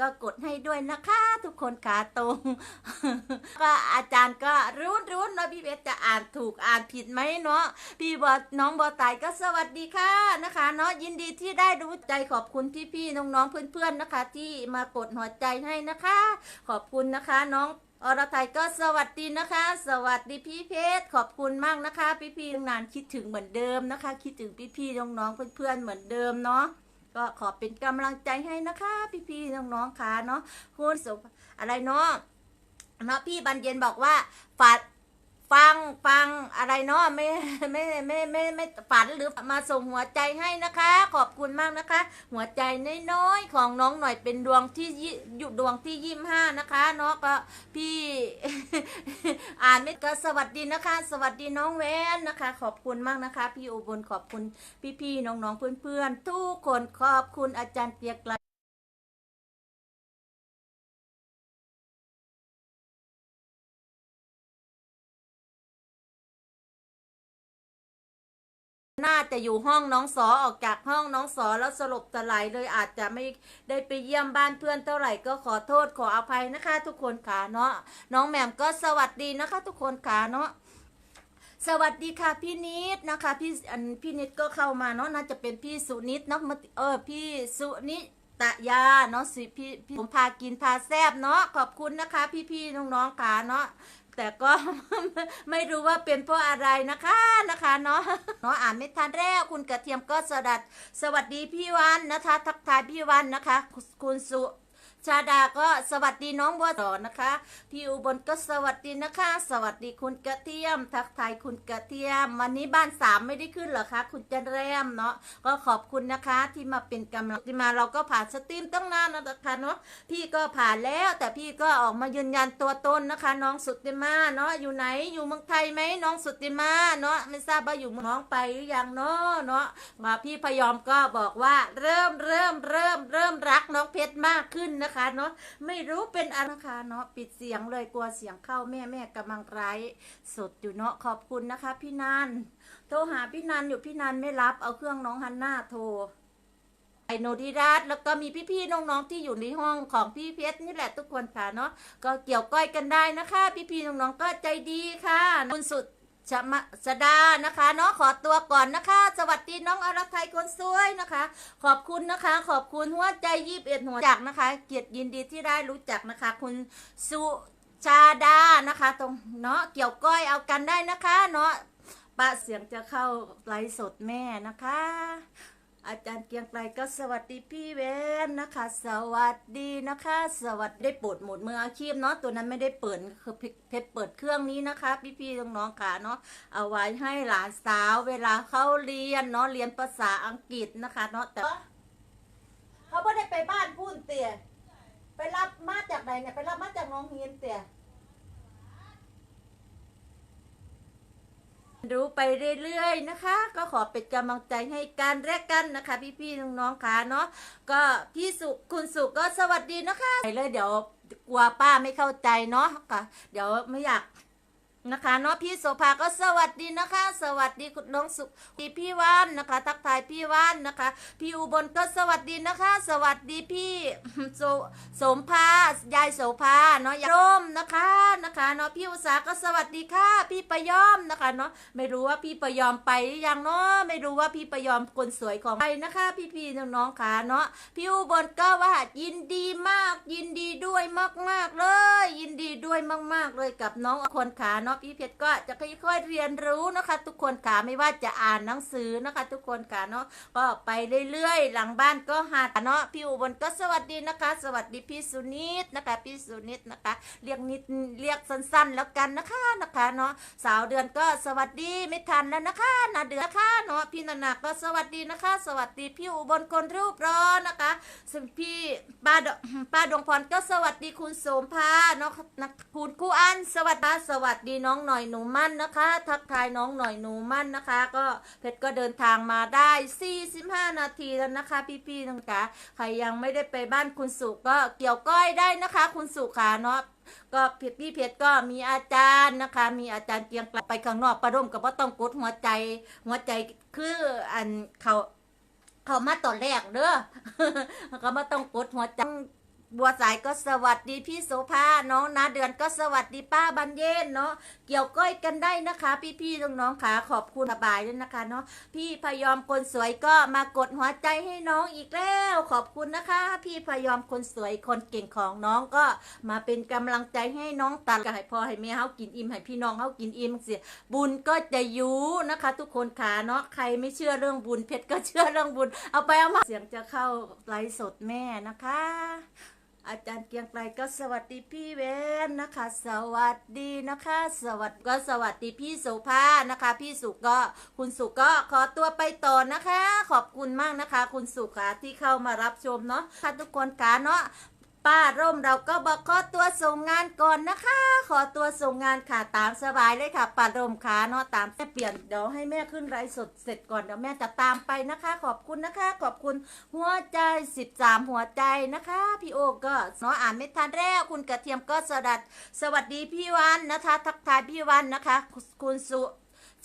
ก็กดให้ด้วยนะคะ ทุกคนขาตรง ก็อาจารย์ก็รู้รู้เนาะพี่เพชรจะอ่านถูกอ่านผิดไหมเนาะพี่บอน้องบอตายก็สวัสดีค่ะนะคะเนาะยินดีที่ได้รู้ใจขอบคุณพี่พี่ๆน้องๆเพื่อนๆนะคะ ที่มากดหัวใจให้นะคะ ขอบคุณนะคะน้องอรไทยก็สวัสดีนะคะ สวัสดีพี่เพชรขอบคุณมากนะคะ พี่พี่ๆนานคิดถึงเหมือนเดิมนะคะ คิดถึงพี่พี่ๆน้องๆเพื่อนๆเหมือนเดิมเนาะ ก็ขอเป็นกำลังใจให้นะคะ พี่ๆน้องๆค่ะเนาะคุณสุอะไรเนาะเนาะพี่บันเย็นบอกว่าฝาด ฟังฟังอะไรเนาะไม่ไม่ไม่ไม่ไม่ฝันหรือมาส่งหัวใจให้นะคะ ขอบคุณมากนะคะ หัวใจน้อยๆของน้องหน่อยเป็นดวงที่ยี่อยู่ดวงที่ยี่ห้านะคะเนาะก็พี่อ่านไม่ก็สวัสดีนะคะ สวัสดีน้องแวนนะคะ ขอบคุณมากนะคะ พี่อุบลขอบคุณพี่ๆน้องๆเพื่อนๆทุกคนขอบคุณอาจารย์เปียกไกล น่าจะอยู่ห้องน้องสอออกจากห้องน้องสอแล้วสลบสลายเลยอาจจะไม่ได้ไปเยี่ยมบ้านเพื่อนเท่าไหร่ก็ขอโทษขออภัยนะคะ ทุกคนค่ะเนาะน้องแหม่มก็สวัสดีนะคะ ทุกคนค่ะเนาะสวัสดีค่ะพี่นิดนะคะพี่อันพี่นิดก็เข้ามาเนาะน่าจะเป็นพี่สุนิดเนาะมาเออพี่สุนิตยาเนาะสิพี่พี่ผมพากินพาแซบเนาะขอบคุณนะคะ พี่ๆน้องๆค่ะเนาะ แต่ก็ไม่รู้ว่าเป็นเพราะอะไรนะคะนะคะเนาะเนาะอ่านไม่ทันแล้วคุณกระเทียมก็สดัด สวัสดีพี่วันนะคะ ทักทายพี่วันนะคะ คุณสุ ชาดาก็สวัสดีน้องบัวต่อนะคะ พี่อุบลก็สวัสดีนะคะ สวัสดีคุณกระเทียม ทักทายคุณกระเทียม วันนี้บ้านสามไม่ได้ขึ้นหรอคะคุณจันแรมเนาะก็ขอบคุณนะคะที่มาเป็นกำลังที่มาเราก็ผ่านสตรีมตั้งนานแล้วนะคะเนาะพี่ก็ผ่านแล้วแต่พี่ก็ออกมายืนยันตัวตนนะคะ น้องสุติมาเนาะอยู่ไหนอยู่เมืองไทยไหมน้องสุติมาเนาะไม่ทราบว่าอยู่เมืองน้องไปหรือยังเนาะเนาะมาพี่พยอมก็บอกว่าเริ่มเริ่มเริ่มเริ่มรักน้องเพชรมากขึ้นนะคะเนาะไม่รู้เป็นอะไรนะคะเนาะปิดเสียงเลยกลัวเสียงเข้าแม่แม่กำลังไร้สดอยู่เนาะขอบคุณนะคะ พี่นันโทรหาพี่นันอยู่พี่นันไม่รับเอาเครื่องน้องฮันน่าโทรไอโนดิรัตแล้วก็มีพี่ๆน้องๆที่อยู่ในห้องของพี่เพชรนี่แหละทุกคนค่ะเนาะก็เกี่ยวก้อยกันได้นะคะ พี่ๆน้องๆก็ใจดีค่ะคุณสุด ชมาสดานะคะเนาะขอตัวก่อนนะคะ สวัสดีน้องอรไทยคนสวยนะคะ ขอบคุณนะคะ ขอบคุณหัวใจยีบเอ็ดหัวจักนะคะ เกียรติยินดีที่ได้รู้จักนะคะ คุณสุชาดานะคะ ตรงเนาะเกี่ยวก้อยเอากันได้นะคะ เนาะปะเสียงจะเข้าไลฟ์สดแม่นะคะ อาจารย์เกียงไกรก็สวัสดีพี่เวนนะคะ สวัสดีนะคะ สวัสดีได้ปลดหมดมืออาชีพเนาะตัวนั้นไม่ได้เปิดคือเพชรเปิดเครื่องนี้นะคะ พี่ๆน้องๆค่ะเนาะเอาไว้ให้หลานสาวเวลาเข้าเรียนเนาะเรียนภาษาอังกฤษนะคะเนาะแต่เขาไม่ได้ไปบ้านพูนเตี่ยไปรับมาจากไหนเนี่ยไปรับมาจากน้องเฮียนเตี่ย รู้ไปเรื่อยๆนะคะ ก็ขอเป็นกำลังใจให้การแลกกันนะคะ พี่ๆน้องๆค่ะเนาะก็พี่สุคุณสุก็สวัสดีนะคะไปเลยเดี๋ยวกลัวป้าไม่เข้าใจเนาะค่ะเดี๋ยวไม่อยาก นะคะเนาะพี่โสภาก็สวัสดีนะคะ สวัสดีคุณน้องสุพี่พี่ว่านนะคะ ทักทายพี่ว่านนะคะ พี่อุบลก็สวัสดีนะคะ สวัสดีพี่โสสมภายายโสภาเนาะยายร่มนะคะนะคะเนาะพี่อุตสาก็สวัสดีค่ะ พี่ประยอมนะคะเนาะไม่รู้ว่าพี่ประยอมไปหรือยังเนาะไม่รู้ว่าพี่ประยอมคนสวยของใครนะคะ พี่พี่ๆน้องๆค่ะเนาะพี่อุบลก็ว่ายินดีมาก ยินดีด้วยมากๆเลย ยินดีด้วยมาก ๆเลยกับน้องคนขาเนาะพี่เพชรก็จะค่อยๆเรียนรู้นะคะ ทุกคนขาไม่ว่าจะอ่านหนังสือนะคะ ทุกคนขาเนาะก็ไปเรื่อยๆ หลังบ้านก็หัดเนาะพี่อุบลก็สวัสดีนะคะ สวัสดีพี่สุนิตนะคะ พี่สุนิตนะคะ เรียกนิดเรียกสั้นๆ แล้วกันนะคะนะคะเนาะสาวเดือนก็สวัสดีไม่ทันแล้วนะคะนาเดือนนะคะเนาะพี่นานาก็สวัสดีนะคะ สวัสดีพี่อุบลคนรูปร้อนนะคะส่วนพี่ป้าป้าดวงพรก็สวัสดีคุณโสมภาเนาะนะคุณครูอันสวัสดีสวัสดีน้องหน่อยหนูมั่นนะคะ ทักทายน้องหน่อยหนูมั่นนะคะ ก็เพชรก็เดินทางมาได้ 45 นาทีแล้วนะคะ พี่ๆนะคะใครยังไม่ได้ไปบ้านคุณสุก็เกี่ยวก้อยได้นะคะ คุณสุขาเนาะก็เพชรพี่เพชรก็มีอาจารย์นะคะ มีอาจารย์เกียงกลับไปข้างนอกประดมกับว่าต้องกดหัวใจ หัวใจคืออันเขาเขามาตอนแรกเด้อก็มาต้องกดหัวใจ บัวสายก็สวัสดีพี่โสภาน้องนาเดือนก็สวัสดีป้าบันเย็นเนาะเกี่ยวก้อยกันได้นะคะ พี่ๆน้องๆค่ะขอบคุณสบายด้วยนะคะเนาะพี่พยอมคนสวยก็มากดหัวใจให้น้องอีกแล้ว ขอบคุณนะคะ พี่พยอมคนสวยคนเก่งของน้องก็มาเป็นกำลังใจให้น้องตันก็ให้พ่อให้แม่เฮากินอิ่มให้พี่น้องเฮากินอิ่มเสียบุญก็จะยูนะคะ ทุกคนค่ะเนาะใครไม่เชื่อเรื่องบุญเพชรก็เชื่อเรื่องบุญ เอาไปเอามาเสียงจะเข้าไลฟ์สดแม่นะคะ อาจารย์เกียงไกรก็สวัสดีพี่เวนนะคะ สวัสดีนะคะ สวัสดีก็สวัสดีพี่สุภานะคะ พี่สุก็คุณสุก็ขอตัวไปต่อนะคะ ขอบคุณมากนะคะ คุณสุค่ะที่เข้ามารับชมเนาะค่ะทุกคนค่ะเนาะ ป้าร่มเราก็บอกขอตัวส่งงานก่อนนะคะ ขอตัวส่งงานค่ะตามสบายเลยค่ะป้าร่มค่ะเนาะตามแม่เปลี่ยนเดี๋ยวให้แม่ขึ้นไลฟ์สดเสร็จก่อนเดี๋ยวแม่จะตามไปนะคะ ขอบคุณนะคะ ขอบคุณหัวใจ 13 หัวใจนะคะ พี่โอก็เนาะอ่านไม่ทันแล้วคุณกระเทียมก็สดัด สวัสดีพี่วันนะคะ ทักทายพี่วันนะคะ คุณสุ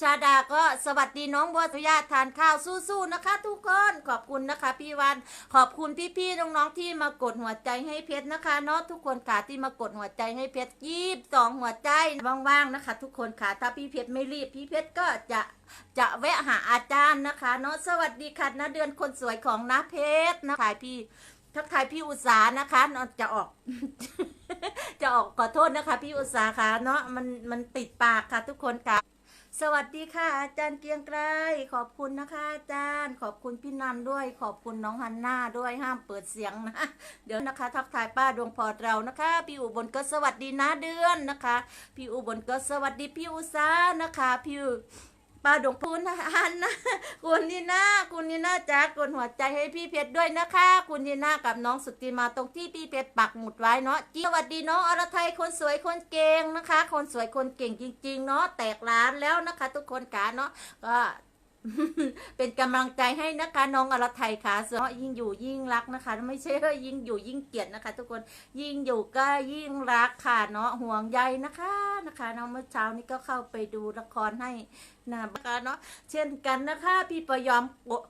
ชาดาก็สวัสดีน้องบัวตุยาทานข้าวสู้ๆนะคะ ทุกคนขอบคุณนะคะ พี่วัน ขอบคุณพี่ๆน้องๆที่มากดหัวใจให้เพชรนะคะเนาะทุกคนค่ะที่มากดหัวใจให้เพชรยีบสองหัวใจว่างๆนะคะ ทุกคนค่ะถ้าพี่เพชรไม่รีบพี่เพชรก็จะจะแวะหาอาจารย์นะคะเนาะสวัสดีค่ะนะเดือนคนสวยของนาเพชรนะถ่ายพี่ทักทายพี่อุตสานะคะเนาะจะออก จะออกขอโทษนะคะ พี่อุตสาค่ะเนาะมันมันติดปากค่ะทุกคนค่ะ สวัสดีค่ะ อาจารย์เกียงไกรขอบคุณนะคะ อาจารย์ ขอบคุณพี่นันด้วย ขอบคุณน้องฮันน่าด้วยห้ามเปิดเสียงนะ เดี๋ยวนะคะ ทักทายป้าดวงพอดเรานะคะ พี่อุบลก็สวัสดีนะเดือนนะคะ พี่อุบลก็สวัสดีพี่อุษานะคะ พี่ ป้าดงพูนฮันนะคุณนีน่าคุณนีน่าจ้ากดหัวใจให้พี่เพชรด้วยนะคะ คุณนีน่ากับน้องสุติมาตรงที่พี่เพชรปักหมุดไว้เนาะจีสวัสดีน้องอรไทยคนสวยคนเก่งนะคะ คนสวยคนเก่งจริง ๆ เนาะแตกร้านแล้วนะคะ ทุกคนกาเนาะก็เป็นกำลังใจให้นะคะน้องอรไทยค่ะเนาะยิ่งอยู่ยิ่งรักนะคะ ไม่ใช่ยิ่งอยู่ยิ่งเกลียดนะคะ ทุกคนยิ่งอยู่ก็ยิ่งรักค่ะเนาะห่วงใยนะคะนะคะเนาะเมื่อเช้านี้ก็เข้าไปดูละครให้ นะนะคะเนาะเช่นกันนะคะ พี่ประยอม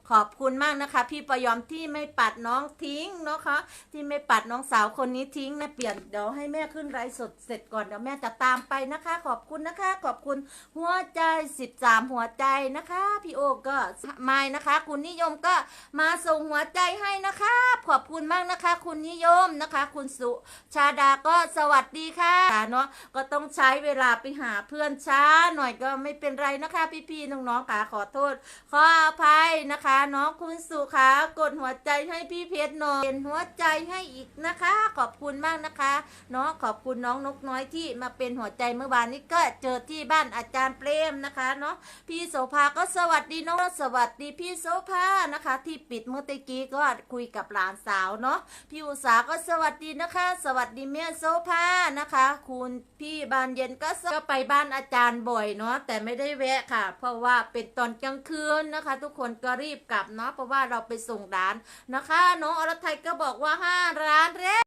ขอบคุณมากนะคะ พี่ประยอมที่ไม่ปัดน้องทิ้งเนาะคะ ที่ไม่ปัดน้องสาวคนนี้ทิ้งนะเปลี่ยนเดี๋ยวให้แม่ขึ้นไลฟ์สดเสร็จก่อนเดี๋ยวแม่จะตามไปนะคะ ขอบคุณนะคะ ขอบคุณหัวใจ 13 หัวใจนะคะ พี่โอก็ไม่นะคะ คุณนิยมก็มาส่งหัวใจให้นะคะ ขอบคุณมากนะคะ คุณนิยมนะคะ คุณสุชาดาก็สวัสดีค่ะเนาะก็ต้องใช้เวลาไปหาเพื่อนช้าหน่อยก็ไม่เป็นไรนะคะพี่ๆน้องๆค่ะขอโทษ ขออภัยนะคะ น้องคุณสุขากดหัวใจให้พี่เพชรหน่อยเป็นหัวใจให้อีกนะคะ ขอบคุณมากนะคะเนาะขอบคุณน้องนกน้อยที่มาเป็นหัวใจเมื่อวานนี้ก็เจอที่บ้านอาจารย์เปรมนะคะเนาะพี่โสภาก็สวัสดีน้องสวัสดีพี่โสภานะคะ ที่ปิดเมื่อตะกี้ก็คุยกับหลานสาวเนาะพี่อุษาก็สวัสดีนะคะ สวัสดีแม่โสภานะคะ คุณพี่บานเย็นก็ก็ไปบ้านอาจารย์บ่อยเนาะแต่ไม่ได้แวะค่ะเพราะว่าเป็นตอนกลางคืนนะคะ ทุกคนก็รีบกลับเนาะเพราะว่าเราไปส่งร้านนะคะน้องอรไทยก็บอกว่าห้าร้านแรก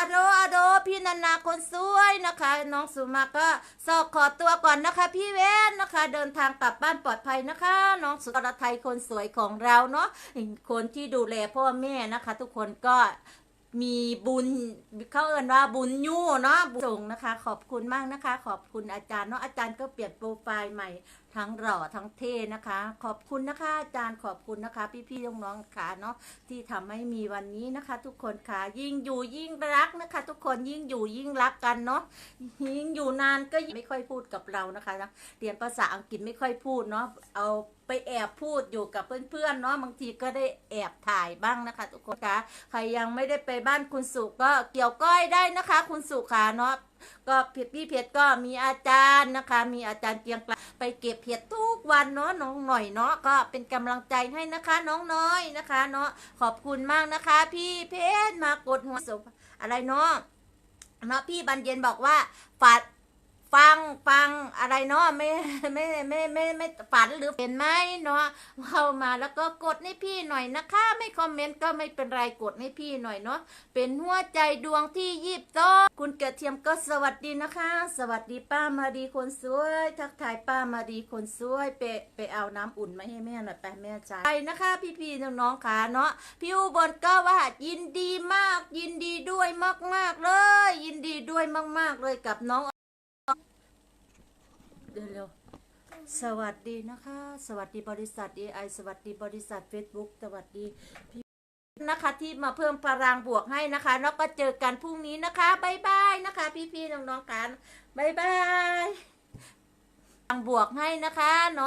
อโดอโดพี่นันาคนสวยนะคะ น้องสุมาก็สอบขอตัวก่อนนะคะ พี่เวนนะคะ เดินทางกลับบ้านปลอดภัยนะคะ น้องสุกรไทยคนสวยของเราเนาะคนที่ดูแลพ่อแม่นะคะ ทุกคนก็ มีบุญ เขาเอ่นว่าบุญยู่เนาะบุญส่งนะคะ ขอบคุณมากนะคะ ขอบคุณอาจารย์เนาะอาจารย์ก็เปลี่ยนโปรไฟล์ใหม่ทั้งหล่อทั้งเท่นะคะ ขอบคุณนะคะ อาจารย์ขอบคุณนะคะ พี่ๆน้องๆค่ะเนาะที่ทำให้มีวันนี้นะคะ ทุกคนค่ะยิ่งอยู่ยิ่งรักนะคะ ทุกคนยิ่งอยู่ยิ่งรักกันเนาะยิ่งอยู่นานก็ยิ่งไม่ค่อยพูดกับเรานะคะเรียนภาษาอังกฤษไม่ค่อยพูดเนาะเอาไปแอบพูดอยู่กับเพื่อนๆเนาะบางทีก็ได้แอบถ่ายบ้างนะคะ ทุกคนค่ะใครยังไม่ได้ไปบ้านคุณสุก็เกี่ยวก้อยได้นะคะ คุณสุขาเนาะก็พี่เพชรก็มีอาจารย์นะคะ มีอาจารย์เกียงกลไปเก็บเห็ดทุกวันเนาะน้องหน่อยเนาะก็เป็นกำลังใจให้นะคะ น้องน้อยนะคะเนาะขอบคุณมากนะคะ พี่เพชรมากดหัวศพอะไรเนาะเนาะพี่บันเย็นบอกว่าฝา ฟังฟังอะไรเนาะไม่ไม่ไม่ไม่ไม่ฝันหรือเห็นไหมเนาะเข้ามาแล้วก็กดให้พี่หน่อยนะคะ ไม่คอมเมนต์ก็ไม่เป็นไรกดให้พี่หน่อยเนาะเป็นหัวใจดวงที่ยีบตอคุณกระเทียมก็สวัสดีนะคะ สวัสดีป้ามาดีคนสวย ทักทายป้ามาดีคนสวยไปไปเอาน้ำอุ่นมาให้แม่หน่อยไปแม่จ้าไปนะคะพี่ๆน้องๆค่ะเนาะพี่อุบลก็ว่ายินดีมาก ยินดีด้วยมากๆเลย ยินดีด้วยมาก ๆเลยกับน้อง เร็ว สวัสดีนะคะ สวัสดีบริษัท AI สวัสดีบริษัท Facebook สวัสดีพี่นะคะที่มาเพิ่มพลังบวกให้นะคะแล้วก็เจอกันพรุ่งนี้นะคะบายบายนะคะ พี่ๆน้องๆกันบายบายพลังบวกให้นะคะเนาะ